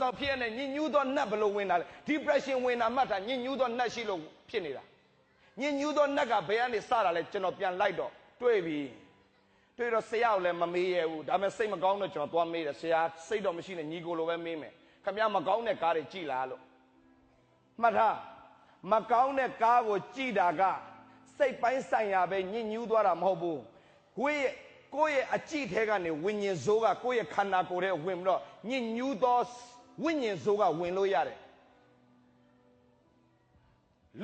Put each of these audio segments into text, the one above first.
တော့ဖြစ်ရတဲ့ညဉ့်ညူးသောနတ်ဘယ်လိုဝင်တာလဲ depression ဝင်တာမှတ်တာညဉ့်ညူးသောနတ်ရှိလို့ဖြစ်နေတာညဉ့်ညူးသောနတ်ကဘယ်ကနေစတာလဲကျွန်တော်ပြန်လိုက်တော့တွေ့ပြီတွေ့တော့ဆရာကိုလည်းမမေးရဘူးဒါပေမဲ့စိတ်မကောင်းတော့ကျွန်တော်သွားမေးတယ်ဆရာစိတ်တော့မရှိနဲ့ညီကိုလိုပဲမေးမယ်ခင်ဗျားမကောင်းတဲ့ကားတွေကြည်လားလို့မှတ်ထားမကောင်းတဲ့ကားကိုကြည်တာကစိတ်ပိုင်းဆိုင်ရာပဲညဉ့်ညူးသွားတာမဟုတ်ဘူးကိုယ့်ရဲ့ကိုယ့်ရဲ့အကြည့်ထဲကနေဝิญဉ်ဇိုးကကိုယ့်ရဲ့ခန္ဓာကိုယ်ထဲဝင်ပြီးတော့ညဉ့်ညူးသော ဝိညာဉ်ဆိုးကဝင်လို့ရတယ်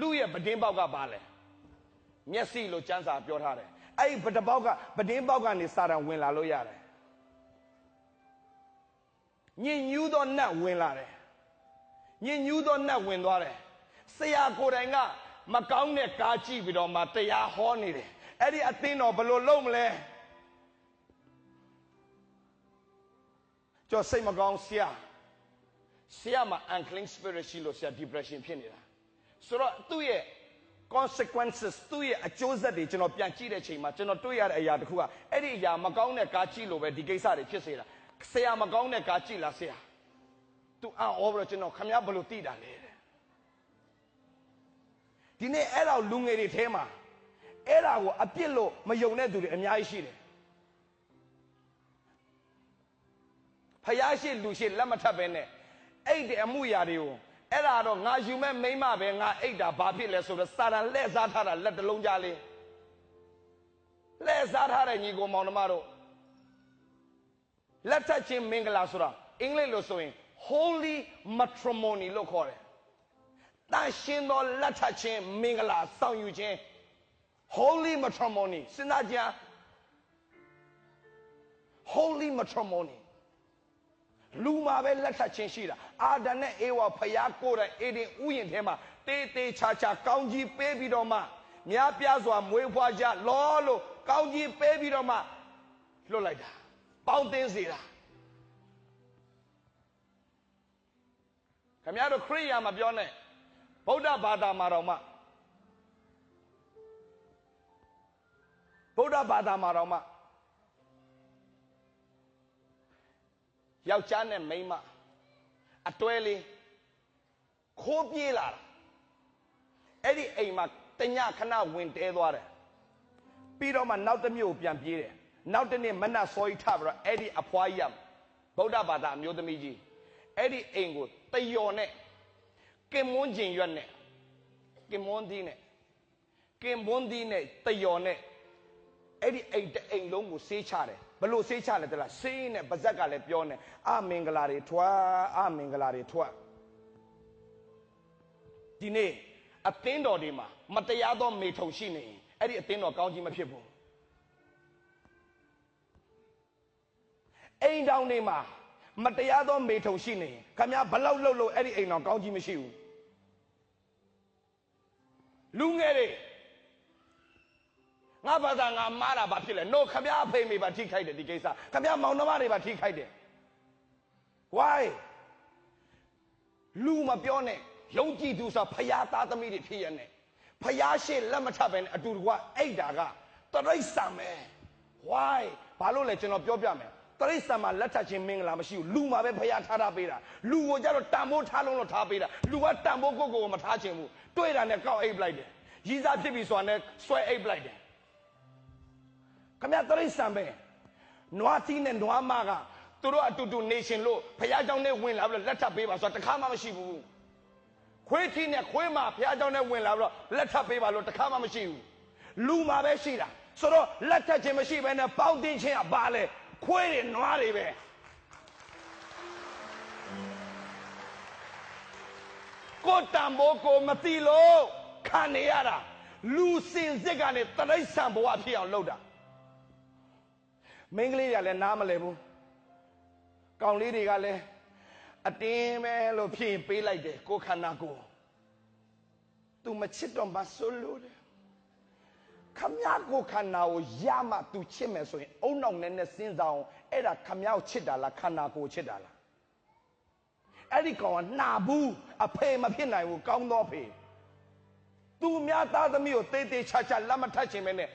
လူရဲ့ပဒင်းပေါက်ကပါလဲမျက်စိလို့စံစာပြောထားတယ်အဲ့ဒီပဒပေါက်ကပဒင်းပေါက်ကနေစာတန်ဝင်လာလို့ရတယ်ညင်ညူးသောနတ်ဝင်လာတယ်ညင်ညူးသောနတ်ဝင်သွားတယ်ဆရာကိုယ်တိုင်ကမကောင်းတဲ့ကားကြည့်ပြီးတော့မှတရားဟောနေတယ်အဲ့ဒီအသင်းတော်ဘယ်လိုလုပ်မလဲကျော်စိတ်မကောင်းဆရာ ဆရာမှာ unclean spirit ရှိလို့ဆရာ depression ဖြစ်နေတာဆိုတော့သူ့ရဲ့ consequences သူ့ရဲ့အကျိုးဆက်တွေကျွန်တော်ပြန်ကြည့်တဲ့ချိန်မှာကျွန်တော်တွေ့ရတဲ့အရာတစ်ခုကအဲ့ဒီအရာမကောင်းတဲ့ကားကြည့်လို့ပဲဒီကိစ္စတွေဖြစ်စေတာဆရာမကောင်းတဲ့ကားကြည့်လားဆရာသူအော်အော်ပြီးတော့ကျွန်တော်ခမရဘယ်လိုသိတာလဲတဲ့ဒီနေ့အဲ့တော့လူငယ်တွေထဲမှာအဲ့ဒါကိုအပြစ်လို့မယုံတဲ့သူတွေအများကြီးရှိတယ်ဖယားရှိလူရှိလက်မထပ်ပဲနဲ့ အဲ့ဒီအမှုရာတွေကိုအဲ့ဒါတော့ငါယူမဲ့မိမ့်မပဲငါအိတ်တာဘာဖြစ်လဲဆိုတော့စာတန်လက်စားထားတာလက်တလုံးကြားလေးလက်စားထားတဲ့ညီကိုမောင်နှမတို့လက်ထပ်ချင်းမင်္ဂလာဆိုတာအင်္ဂလိပ်လိုဆိုရင် holy matrimony လို့ခေါ်တယ်တန်ရှင်းသောလက်ထပ်ချင်းမင်္ဂလာဆောင်ယူခြင်း holy matrimony စဉ်းစားကြ holy matrimony လူမှာပဲလက်ထပ်ချင်းရှိတာ အာဒံနဲ့အေဝါဖျားကိုယ်တိုင်အေဒင်ဥယျာဉ်ထဲမှာတေးသေးချာချာကောင်းကြီးပေးပြီးတော့မှများပြားစွာမွေးဖွားကြလောလို့ကောင်းကြီးပေးပြီးတော့မှလွတ်လိုက်တာပေါင်းသိစေတာခင်ဗျားတို့ခရိယာမပြောနဲ့ဗုဒ္ဓဘာသာမှာတော့မှဗုဒ္ဓဘာသာမှာတော့မှယောက်ျားနဲ့မိန်းမ အတွဲလေးခိုးပြေးလာတာအဲ့ဒီအိမ်မှာတညခဏဝင်တဲသွားတယ်ပြီးတော့မှနောက်တစ်မြို့ပြန်ပြေးတယ်နောက်တစ်နေ့မနက်စောကြီးထပြီးတော့အဲ့ဒီအဖွားကြီးကဗုဒ္ဓဘာသာအမျိုးသမီးကြီးအဲ့ဒီအိမ်ကိုတယော်နဲ့ကင်မွန်းကျင်ရွက်နဲ့ကင်မွန်းဒီနဲ့ကင်မွန်းဒီနဲ့တယော်နဲ့ အဲ့ဒီအိမ်တအိမ်လုံးကိုဆေးချတယ်ဘလို့ဆေးချလဲတလားဆေးနဲ့ပါဇက်ကလည်းပြောနေအမင်္ဂလာတွေထွာအမင်္ဂလာတွေထွာဒီနေ့အသင်းတော်တွေမှာမတရားသောမေထုံရှိနေရင်အဲ့ဒီအသင်းတော်ကောင်းကြီးမဖြစ်ဘူးအိမ်တောင်တွေမှာမတရားသောမေထုံရှိနေရင်ခမဘလောက်လှုပ်လို့အဲ့ဒီအိမ်တော်ကောင်းကြီးမရှိဘူးလူငယ်တွေ ငါဘာသာငါမားတာဘာဖြစ်လဲ no ခမအဖေမေပါထိခိုက်တယ်ဒီကိစ္စခမမောင်နှမတွေပါထိခိုက်တယ် why လူမပြောနဲ့ယုံကြည်သူဆိုဖယားသားသမီးတွေဖြစ်ရနဲ့ဖယားရှိလက်မထပ်ပဲနဲ့အတူတကွအိတ်တာကတရိษံပဲ why ဘာလို့လဲကျွန်တော်ပြောပြမယ်တရိษံမှာလက်ထပ်ခြင်းမင်္ဂလာမရှိဘူးလူမှာပဲဖယားထားထားပေးတာလူကိုကြတော့တန်ဖိုးထားလုံးလို့ထားပေးတာလူကတန်ဖိုးကိုကိုကိုမထားခြင်းဘူးတွေ့တာနဲ့ကောက်အိတ်ပလိုက်တယ်ရည်စားဖြစ်ပြီဆိုတာနဲ့ဆွဲအိတ်ပလိုက်တယ် ခမရတရိษံပဲနွားသီးနဲ့နွားမကသူတို့အတူတူနေရှင်လို့ဖယားเจ้าနဲ့ဝင်လာပြီးတော့လက်ထပ်ပေးပါဆိုတာတခါမှမရှိဘူးခွေးသီးနဲ့ခွေးမဖယားเจ้าနဲ့ဝင်လာပြီးတော့လက်ထပ်ပေးပါလို့တခါမှမရှိဘူးလူမှာပဲရှိတာဆိုတော့လက်ထပ်ခြင်းမရှိဘဲနဲ့ပေါင်းတင်ခြင်းကဘာလဲခွေးတွေနွားတွေပဲကိုတံဘောကိုမတိလို့ခံနေရတာလူစင်စစ်ကနေတရိษံဘဝဖြစ်အောင်လုပ်တာ မိန်းကလေးတွေကလည်းနားမလဲဘူးကောင်လေးတွေကလည်းအတင်းပဲလို့ဖြစ်ရင်ပေးလိုက်တယ်ကိုခန္ဓာကိုသူမချစ်တော့မဆိုလို့တယ်ခမရကိုခန္ဓာကိုရမှသူချစ်မယ်ဆိုရင်အုံနောက်နဲ့နဲ့စဉ်းစားအောင်အဲ့ဒါခမရကိုချစ်တာလားခန္ဓာကိုချစ်တာလားအဲ့ဒီကောင်ကနှာဘူးအဖေမဖြစ်နိုင်ဘူးကောင်းသောဖေသူများသားသမီးကိုတေးသေးချာချာလက်မထပ်ခြင်းပဲနဲ့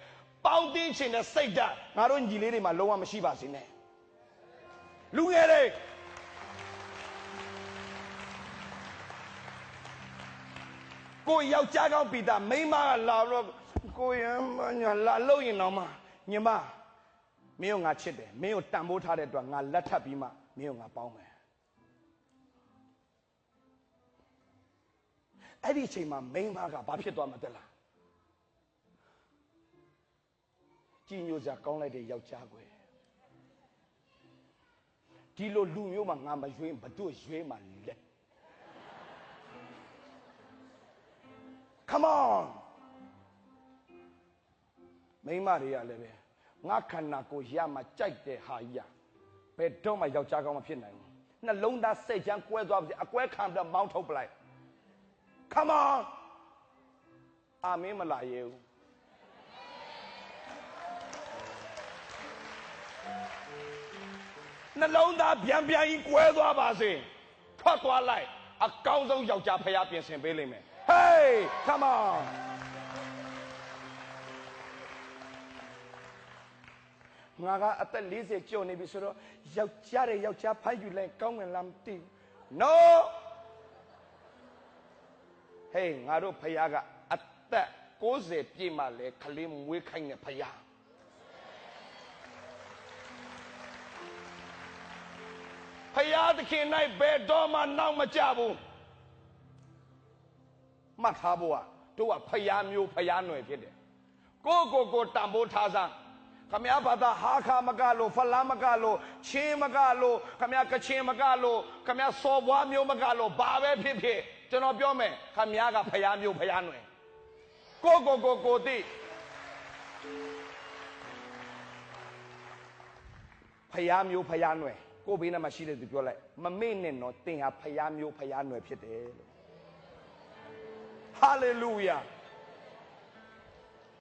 ပေါင်းတင်းချင်တဲ့စိတ်ဓာတ်ငါတို့ညီလေးတွေမှာလုံးဝမရှိပါစေနဲ့လူငယ်တွေကိုယောက်ျားကောင်းပီတာမိန်းမကလာတော့ကိုရမ်းမညာလာလို့ရင်တော့မှညီမမင်းကိုငါချစ်တယ်မင်းကိုတန်ဖိုးထားတဲ့အတွက်ငါလက်ထပ်ပြီးမှမင်းကိုငါပေါင်းမယ်အဲ့ဒီအချိန်မှာမိန်းမကဘာဖြစ်သွားမှတက်လား ကြည်ညိုစရာကောင်းလိုက်တဲ့ယောက်ျားကွယ်ဒီလိုလူမျိုးမှာငါမရွေးဘတို့ရွေးမှလဲ Come on မိန်းမတွေကလည်းပဲငါခန္ဓာကိုယ်ရမှကြိုက်တဲ့ဟာကြီးอ่ะဘယ်တော့မှယောက်ျားကောင်းမဖြစ်နိုင်ဘူးနှလုံးသားစိတ်ချမ်းကွဲသွားပြီအကွဲခံပြီးတော့မောင်းထုတ်ပလိုက် Come on အာမင်းမလာရဲဘူး နှလုံးသားပြန်ပြန်ကြီးကွဲသွားပါစေထွက်သွားလိုက်အကောင်းဆုံးယောက်ျားဖျားပြင်ဆင်ပေးလိမ့်မယ် Hey come on ငါကအသက်40ကျော်နေပြီဆိုတော့ယောက်ျားတဲ့ယောက်ျားဖိုက်ယူလိုက်ကောင်းငင်လားမသိဘူး No ဟေးငါတို့ဖယားကအသက်60ပြည့်မှလဲခလေးမွေးခိုင်းတဲ့ဖ ဖယားသခင်၌ဘယ်တော့မှနောက်မကြဘူးမှတ်ထားဖို့ကတို့ကဖယားမျိုးဖယားຫນွယ်ဖြစ်တယ်ကိုယ့်ကိုယ်ကိုတန်ဖိုးထားစမ်းခမည်းဘာသာဟာခါမကလို့ဖလားမကလို့ချင်းမကလို့ခမည်းကချင်းမကလို့ခမည်းစော်ဘွားမျိုးမကလို့ဘာပဲဖြစ်ဖြစ်ကျွန်တော်ပြောမယ်ခမည်းကဖယားမျိုးဖယားຫນွယ်ကိုယ့်ကိုယ်ကိုကိုယ်သိဖယားမျိုးဖယားຫນွယ် ကိုယ်ဘေးနားမှာရှိတဲ့သူပြောလိုက်မမေ့နဲ့တော့တင်ဟာဖယားမျိုးဖယားຫນွယ်ဖြစ်တယ်လို့ဟာလေလုယာ